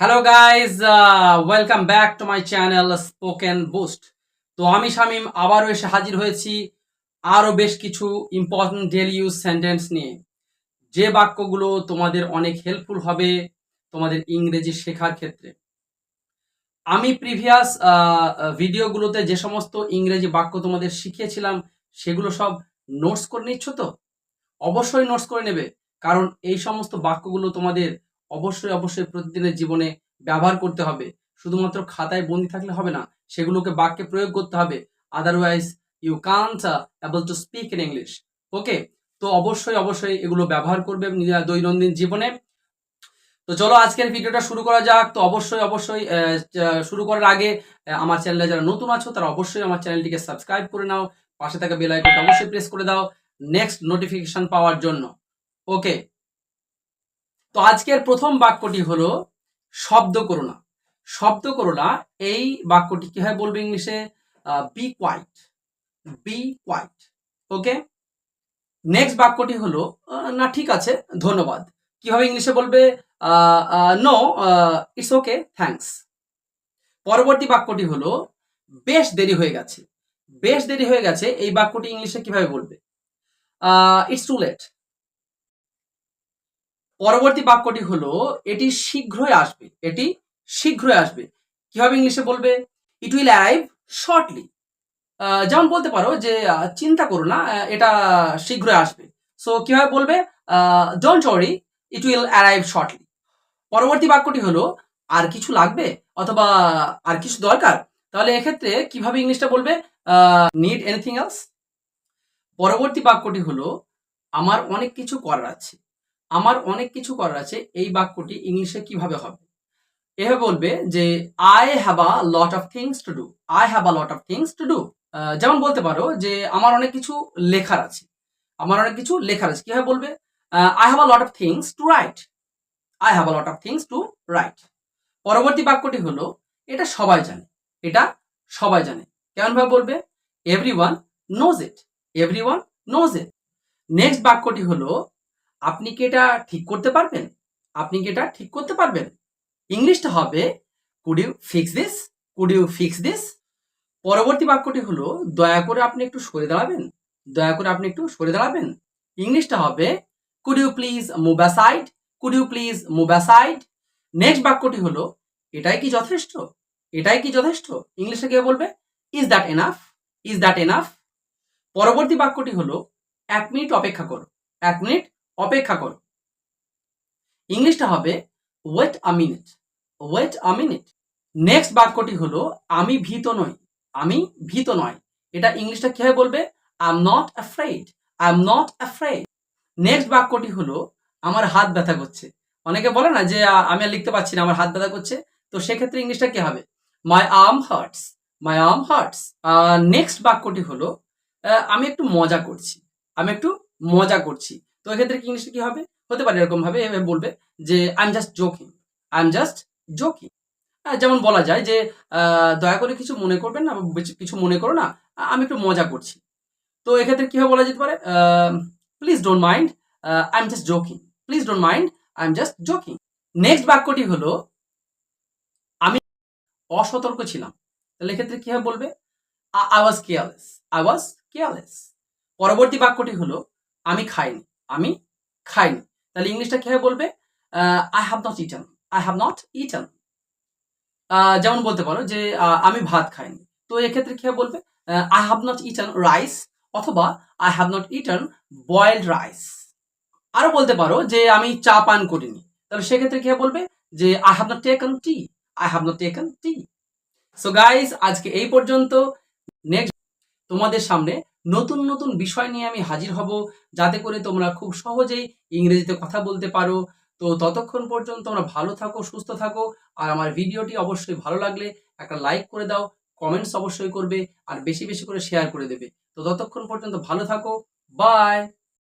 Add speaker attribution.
Speaker 1: Hello guys welcome back to my channel spoken boost তো আমি শামিম, আবারও এসে হাজির হয়েছি আরও বেশ কিছু ইম্পর্টেন্ট ডেলি ইউজ সেন্টেন্স নিয়ে। যে বাক্যগুলো তোমাদের অনেক হেল্পফুল হবে তোমাদের ইংরেজি শেখার ক্ষেত্রে। আমি প্রিভিয়াস ভিডিওগুলোতে যে সমস্ত ইংরেজি বাক্য তোমাদের শিখিয়েছিলাম, সেগুলো সব নোটস করে নিচ্ছ তো? অবশ্যই নোটস করে নেবে, কারণ এই সমস্ত বাক্যগুলো তোমাদের অবশ্যই অবশ্যই প্রতিদিনের জীবনে ব্যবহার করতে হবে। শুধুমাত্র খাতায় বন্দি থাকলে হবে না, সেগুলোকে বাক্যে প্রয়োগ করতে হবে। Otherwise you can't able to speak in English okay তো অবশ্যই অবশ্যই এগুলো ব্যবহার করবে দৈনন্দিন জীবনে। তো চলো আজকের ভিডিওটা শুরু করা যাক। তো অবশ্যই অবশ্যই শুরু করার আগে আমার চ্যানেলে যারা নতুন আছো, তারা অবশ্যই আমার চ্যানেলটিকে সাবস্ক্রাইব করে নাও। পাশে থাকা বেল আইকনটা অবশ্যই প্রেস করে দাও। নেক্সট নোটিফিকেশন পাওয়ার জন্য। ওকে তো আজকের প্রথম বাক্যটি হলো শব্দ করোনা শব্দ করোনা এই বাক্যটি কীভাবে বলবে ইংলিশে? Be quiet be quiet okay next বাক্যটি হলো না, ঠিক আছে, ধন্যবাদ। কীভাবে ইংলিশে বলবে? নো ইটস ওকে থ্যাঙ্কস পরবর্তী বাক্যটি হলো, বেশ দেরি হয়ে গেছে। বেশ দেরি হয়ে গেছে, এই বাক্যটি ইংলিশে কীভাবে বলবে? ইটস টু লেট পরবর্তী বাক্যটি হলো, এটি শীঘ্রই আসবে। এটি শীঘ্রই আসবে। কীভাবে ইংলিশে বলবে? ইট উইল অ্যারাইভ শর্টলি যেমন বলতে পারো যে চিন্তা করো না এটা শীঘ্রই আসবে। সো কীভাবে বলবে? Don't worry it will arrive shortly পরবর্তী বাক্যটি হলো, আর কিছু লাগবে? অথবা, আর কিছু দরকার? তাহলে এক্ষেত্রে কীভাবে ইংলিশটা বলবে? নিড এনিথিং এলস পরবর্তী বাক্যটি হলো, আমার অনেক কিছু করার আছে। আমার অনেক কিছু করার আছে, এই বাক্যটি ইংলিশে কীভাবে হবে? এভাবে বলবে যে I have a lot of things to do I have a lot of things to do যেমন বলতে পারো যে, আমার অনেক কিছু লেখার আছে। আমার অনেক কিছু লেখার আছে। কীভাবে বলবে? I have a lot of things to write I have a lot of things to write পরবর্তী বাক্যটি হলো, এটা সবাই জানে। এটা সবাই জানে। কেমনভাবে বলবে? Everyone knows it everyone knows it next বাক্যটি হলো আপনি কি এটা ঠিক করতে পারবেন? আপনি কি এটা ঠিক করতে পারবেন? ইংলিশটা হবে could you fix this could you fix this পরবর্তী বাক্যটি হলো, দয়া করে আপনি একটু সরে দাঁড়াবেন। দয়া করে আপনি একটু সরে দাঁড়াবেন। ইংলিশটা হবে could you please move aside could you please move aside next বাক্যটি হলো, এটাই কি যথেষ্ট? এটাই কি যথেষ্ট? ইংলিশে কে বলবে is that enough is that enough পরবর্তী বাক্যটি হলো, এক মিনিট অপেক্ষা করো। এক মিনিট অপেক্ষা করো। ইংলিশটা হবে wait a minute wait a minute next বাক্যটি হলো, আমি ভীত নই, আমি ভীত নয়। এটা ইংলিশটা কীভাবে বলবে? I am not afraid I am not afraid next বাক্যটি হলো, আমার হাত ব্যথা করছে। অনেকে বলে না যে আমি আর লিখতে পারছি না, আমার হাত ব্যথা করছে। তো সেক্ষেত্রে ইংলিশটা কি হবে? My arm hurts my arm hurts next বাক্যটি হলো আমি একটু মজা করছি, আমি একটু মজা করছি। তো এক্ষেত্রে ইংলিশে কি হবে? হতে পারে এরকম ভাবে বলবে যে I am just joking I am just joking যেমন বলা যায় যে দয়া করে কিছু মনে করবেন না কিছু মনে করো না আমি একটু মজা করছি। তো এক্ষেত্রে কীভাবে বলা যেতে পারে? Please don't mind I am just joking please don't mind I am just joking next বাক্যটি হলো, আমি অসতর্ক ছিলাম। তাহলে এক্ষেত্রে কীভাবে বলবে? I was careless I was careless পরবর্তী বাক্যটি হলো, আমি খাইনি। আমি খাইনি। তাহলে ইংলিশটা কীভাবে বলবে? I have not eaten I have not eaten যেমন বলতে পারো যে আমি ভাত খাইনি। তো এক্ষেত্রে কীভাবে বলবে? I have not eaten rice অথবা I have not eaten boiled rice আরও বলতে পারো যে, আমি চা পান করিনি। তাহলে সেক্ষেত্রে কীভাবে বলবে? যে I have not taken tea I have not taken tea so guys আজকে এই পর্যন্ত। নেক্সট তোমাদের সামনে নতুন নতুন বিষয় নিয়ে আমি হাজির হব, যাতে করে তোমরা খুব সহজেই ইংরেজিতে কথা বলতে পারো। তো ততক্ষণ পর্যন্ত তোমরা ভালো থাকো, সুস্থ থাকো, আর আমার ভিডিওটি অবশ্যই ভালো লাগলে একটা লাইক করে দাও, কমেন্টস অবশ্যই করবে, আর বেশি বেশি করে শেয়ার করে দেবে। তো ততক্ষণ পর্যন্ত ভালো থাকো, বাই!